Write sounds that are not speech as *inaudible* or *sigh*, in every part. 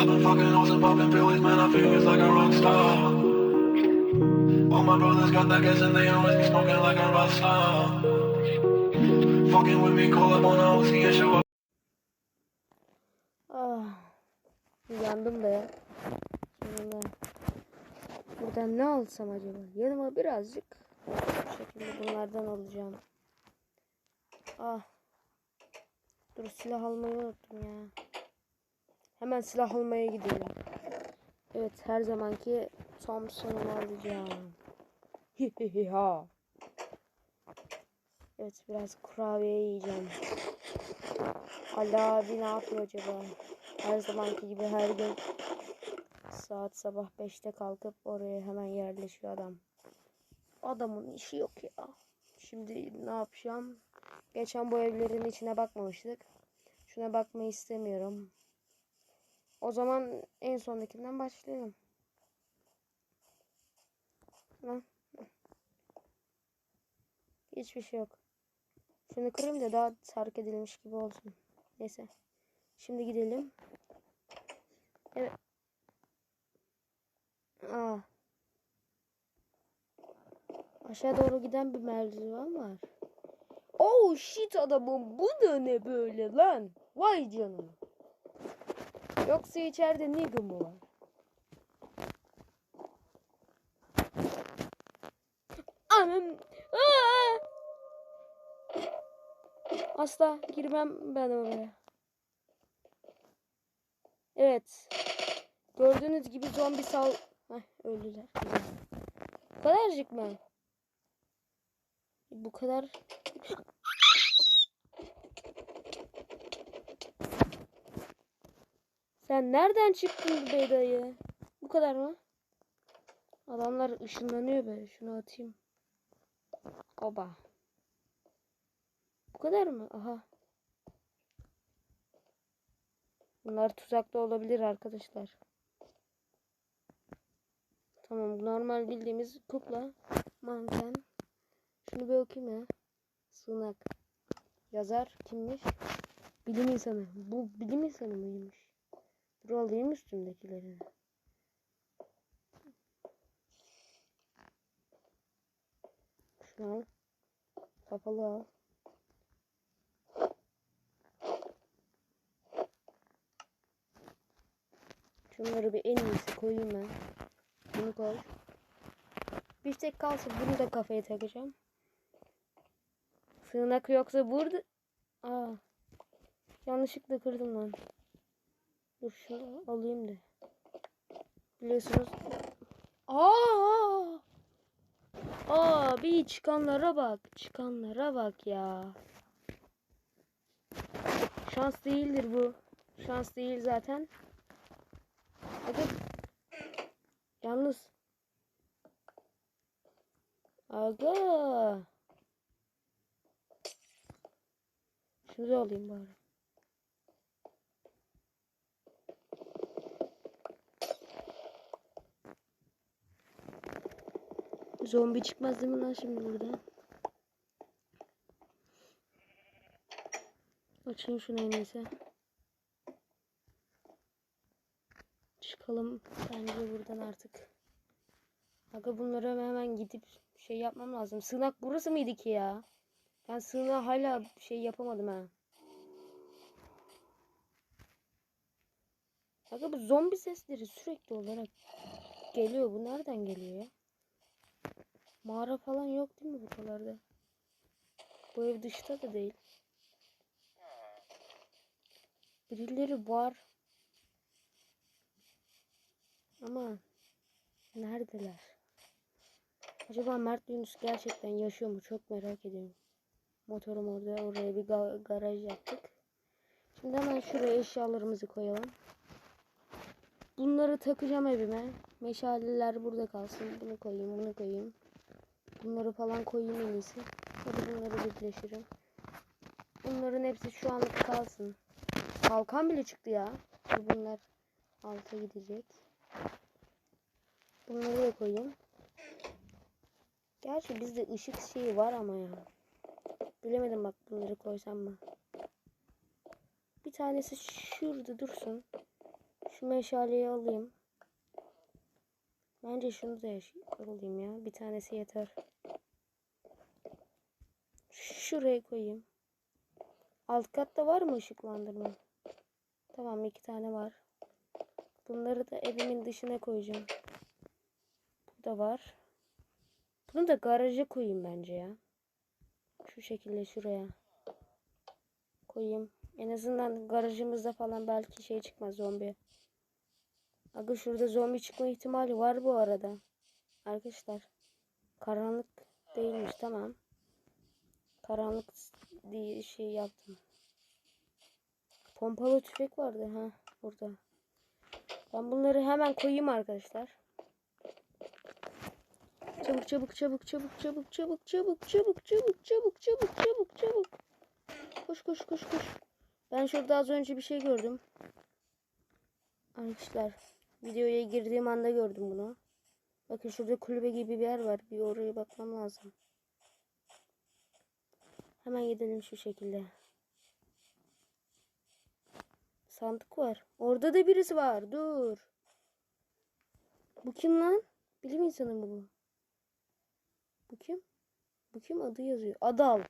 Been fucking hoes and popping pills, man. I feel just like a rock star. All my brothers got that gas and they always be smoking like a rock star. Fucking with me, call up on OC and show up. Ah. Yandım be. Sonunda. Buradan ne alsam acaba? Yanıma birazcık şekilde bunlardan alacağım. Ah. Dur silah almayı unuttum ya. Hemen silah almaya gidiyorum. Evet her zamanki Thompson'u alacağım. ha. Evet biraz kurabiye yiyeceğim. Ali abi ne yapıyor acaba? Her zamanki gibi her gün saat sabah 5'te kalkıp oraya hemen yerleşiyor adam. Adamın işi yok ya. Şimdi ne yapacağım? Geçen bu evlerin içine bakmamıştık. Şuna bakmayı istemiyorum. O zaman en sondakinden başlayalım. Lan. Hiçbir şey yok. Şunu kırayım da daha terk edilmiş gibi olsun. Neyse. Şimdi gidelim. Evet. Aa. Aşağı doğru giden bir merdiven var. Oh shit adamım bu da ne böyle lan? Vay canına. Yoksa içeride nigga mı var? Anam. Asla girmem ben oraya. Evet. Gördüğünüz gibi zombi sal... Heh, öldüler. Bu kadarcık mı? Bu kadar... Sen nereden çıktın be dayı? Bu kadar mı? Adamlar ışınlanıyor böyle. Şunu atayım. Oba. Bu kadar mı? Aha. Bunlar tuzakta olabilir arkadaşlar. Tamam normal bildiğimiz kukla. Manken. Şunu bir okuyayım ya. Sığınak. Yazar kimmiş? Bilim insanı. Bu bilim insanı mıymış? Dur alayım üstümdekilerini. Şunu al. Kapalı al. Şunları bir en iyisi koyayım ben. Bunu koy. Bir tek kalsın bunu da kafaya takacağım. Sığınak yoksa burada... Aa. Yanlışlıkla kırdım lan. Dur şunu alayım da. Biliyorsunuz. Aa! Aa bir çıkanlara bak. Çıkanlara bak ya. Şans değildir bu. Şans değil zaten. Hadi. Yalnız. Aga. Şunu da alayım bari. Zombi çıkmaz değil mi lan şimdi burada? Açayım şunu en iyisi. Çıkalım bence buradan artık. Aga bunlara hemen gidip şey yapmam lazım. Sığınak burası mıydı ki ya? Ben sığınağa hala şey yapamadım ha. Aga bu zombi sesleri sürekli olarak geliyor. Bu nereden geliyor ya? Mağara falan yok değil mi buralarda? Bu ev dışta da değil. Birileri var. Ama neredeler? Acaba Mert Yunus gerçekten yaşıyor mu? Çok merak ediyorum. Motorum orada. Oraya bir ga- garaj yaptık. Şimdi hemen şuraya eşyalarımızı koyalım. Bunları takacağım evime. Meşaleler burada kalsın. Bunu koyayım, bunu koyayım. Bunları falan koyayım en iyisi. Hadi bunları birleştirelim. Bunların hepsi şu anlık kalsın. Kalkan bile çıktı ya. Bunlar alta gidecek. Bunları da koyayım. Gerçi bizde ışık şeyi var ama ya. Bilemedim bak bunları koysam mı. Bir tanesi şurada dursun. Şu meşaleyi alayım. Bence şunu da alayım ya. Bir tanesi yeter. Şuraya koyayım. Alt katta var mı ışıklandırma? Tamam iki tane var. Bunları da evimin dışına koyacağım. Bu da var. Bunu da garaja koyayım bence ya. Şu şekilde şuraya koyayım. En azından garajımızda falan belki şey çıkmaz zombi. Aga şurada zombi çıkma ihtimali var bu arada. Arkadaşlar. Karanlık değilmiş tamam. Karanlık diye şey yaptım. Pompalı tüfek vardı ha burada. Ben bunları hemen koyayım arkadaşlar. Çabuk çabuk çabuk çabuk çabuk çabuk çabuk çabuk çabuk çabuk çabuk çabuk çabuk. Koş koş koş koş. Ben şurada az önce bir şey gördüm. Arkadaşlar videoya girdiğim anda gördüm bunu. Bakın şurada kulübe gibi bir yer var. Bir oraya bakmam lazım. Hemen gidelim şu şekilde. Sandık var. Orada da birisi var. Dur. Bu kim lan? Bilim insanı mı bu? Bu kim? Bu kim adı yazıyor? Adal.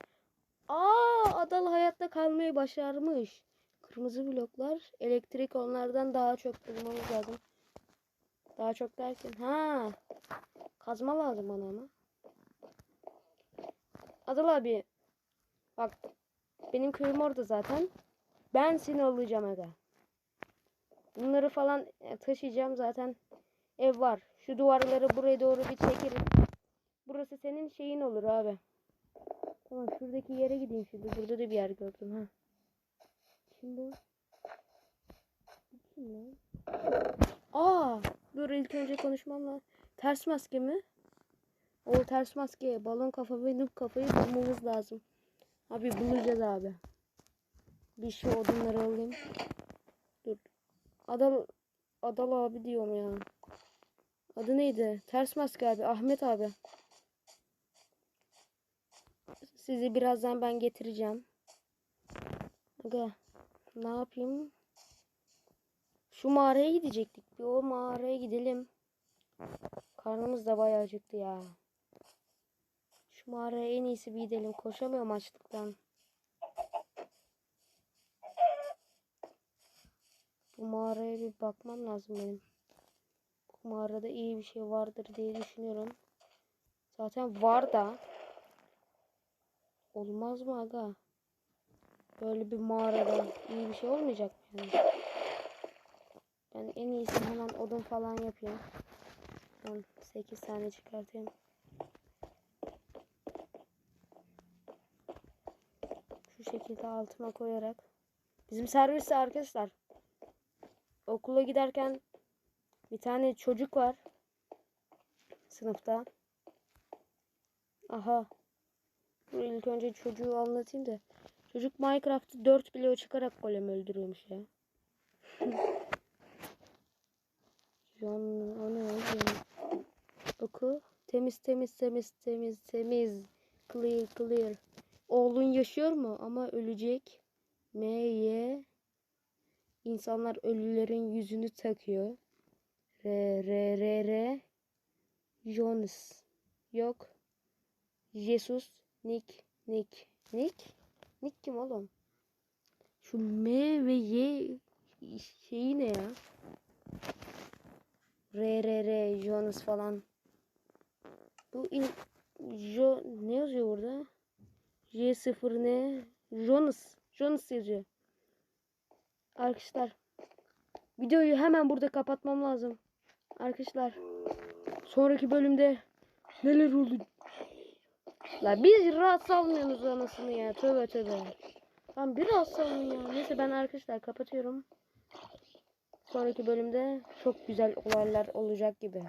Aa, Adal hayatta kalmayı başarmış. Kırmızı bloklar. Elektrik onlardan daha çok bulmamız lazım. Daha çok derken. Ha. Kazma lazım bana ama. Adal abi. Bak. Benim köyüm orada zaten. Ben seni alacağım aga. Bunları falan e, taşıyacağım zaten. Ev var. Şu duvarları buraya doğru bir çekerim. Burası senin şeyin olur abi. Tamam şuradaki yere gideyim şimdi. Burada da bir yer gördüm ha. Bu Kim lan? Aa, dur ilk önce konuşmam lazım. Ters maske mi? O ters maske, balon kafa ve noob kafayı bulmamız lazım. Abi bulacağız abi. Bir şu odunları alayım. Dur. Adal Adal abi diyorum ya. Adı neydi? Ters maske abi. Ahmet abi. Sizi birazdan ben getireceğim. Aga, ne yapayım? Şu mağaraya gidecektik. Bir o mağaraya gidelim. Karnımız da bayağı acıktı ya. Şu mağaraya en iyisi bir gidelim. Koşamıyorum açlıktan. Bu mağaraya bir bakmam lazım benim. Bu mağarada iyi bir şey vardır diye düşünüyorum. Zaten var da. Olmaz mı aga? Böyle bir mağarada iyi bir şey olmayacak mı yani? Ben en iyisi hemen odun falan yapayım. Ben 8 tane çıkartayım. Şu şekilde altıma koyarak. Bizim serviste arkadaşlar. Okula giderken bir tane çocuk var. Sınıfta. Aha. Dur ilk önce çocuğu anlatayım da. Çocuk Minecraft'ı 4 bloğu çıkarak golem öldürüyormuş ya. *laughs* Can o ne oğlum? Oku. Temiz temiz temiz temiz temiz. Clear clear. Oğlun yaşıyor mu? Ama ölecek. M Y İnsanlar ölülerin yüzünü takıyor. R R R R Jonas. Yok. Jesus. Nick. Nick. Nick? Nick kim oğlum? Şu M ve Y şeyi ne ya? R R R Jonas falan. Bu in, Jo ne yazıyor burada? J0 ne? Jonas. Jonas yazıyor. Arkadaşlar videoyu hemen burada kapatmam lazım. Arkadaşlar sonraki bölümde neler oldu? La bir rahat salmıyorsunuz anasını ya. Tövbe tövbe. Lan bir rahat salın ya. Neyse ben arkadaşlar kapatıyorum. Sonraki bölümde çok güzel olaylar olacak gibi.